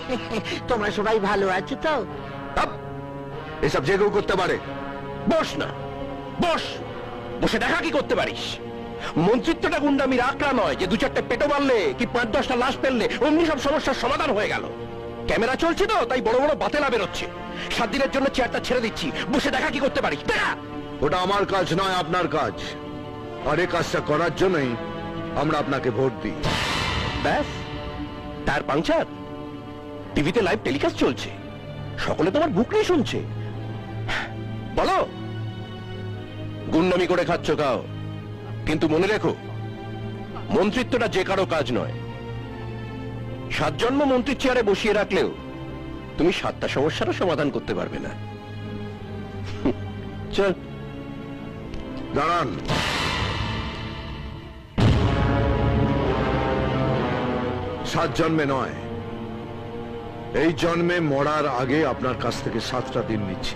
তোমরা সবাই ভালো আছো তো? এসব যে কেউ করতে পারে। বস না বস। বসে দেখা কি করতে পারিস? মন্ত্রিত্বটা গুন্ডামির আকড়া নয় যে দু চারটে পেটো মারলে কি পাঁচ দশটা লাশ ফেললে অমনি সব সমস্যার সমাধান হয়ে গেল। ক্যামেরা চলছে তো তাই বড় বড় বাতেলা বেরোচ্ছে। সাত দিনের জন্য চেয়ারটা ছেড়ে দিচ্ছি। বসে দেখা কি করতে পারিস? দেখা! ওটা আমার কাজ নয় আপনার কাজ। আর এই কাজটা করার জন্যই আমরা আপনাকে ভোট দিই। ব্যাস তার পাংচার। টিভিতে লাইভ টেলিকাস্ট চলছে। সকলে তোমার বুক নিয়ে শুনছে। বলো, গুন্ডামি করে খাচ্ছ খাও কিন্তু মনে রেখো, মন্ত্রিত্বটা যে কারও কাজ নয়। সাত জন্ম মন্ত্রীর চেয়ারে বসিয়ে রাখলেও তুমি সাতটা সমস্যারও সমাধান করতে পারবে না। চল। দাঁড়ান। সাত জন্মে নয়। এই জন্মে মরার আগে আপনার কাছ থেকে সাতটা দিন নিচ্ছি।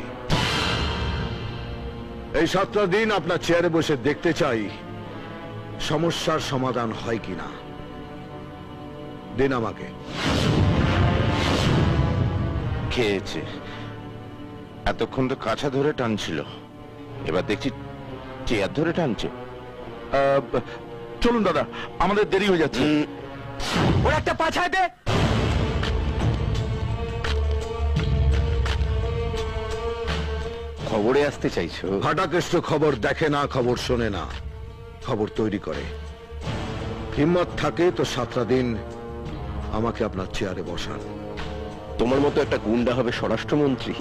এই সাতটা দিন আপনার চেয়ারে বসে দেখতে চাই সমস্যার সমাধান হয় কিনা। দিন আমাকে। খেয়েছে। এতক্ষণ তো কাছা ধরে টানছিল। এবার দেখছি চেয়ার ধরে টানছে। আহ, চলুন দাদা আমাদের দেরি হয়ে যাচ্ছে। ওর একটা পাছায় দে। খবরে আসতে চাইছো? ফাটাকেষ্ট খবর দেখে না খবর শোনে না। খবর তৈরি করে। হিম্মত থাকে তো সাতটা দিন আমাকে আপনার চেয়ারে বসান। তোমার মতো একটা গুন্ডা হবে স্বরাষ্ট্রমন্ত্রী।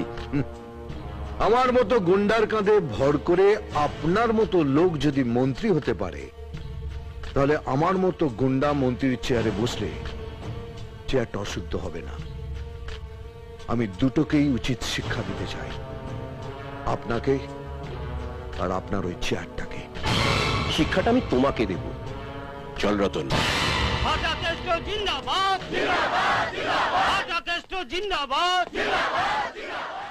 আমার মতো গুন্ডার কাঁধে ভর করে আপনার মতো লোক যদি মন্ত্রী হতে পারে তাহলে আমার মতো গুন্ডা মন্ত্রীর চেয়ারে বসলে চেয়ারটা অশুদ্ধ হবে না। আমি দুটোকেই উচিত শিক্ষা দিতে চাই। আপনাকে আর আপনার ওই চেয়ারটাকে। শিক্ষাটা আমি তোমাকে দেব। চল রতন। জিন্দাবাদ। জিন্দাবাদ জিন্দাবাদ। ভাষা জিন্দাবাদ জিন্দাবাদ।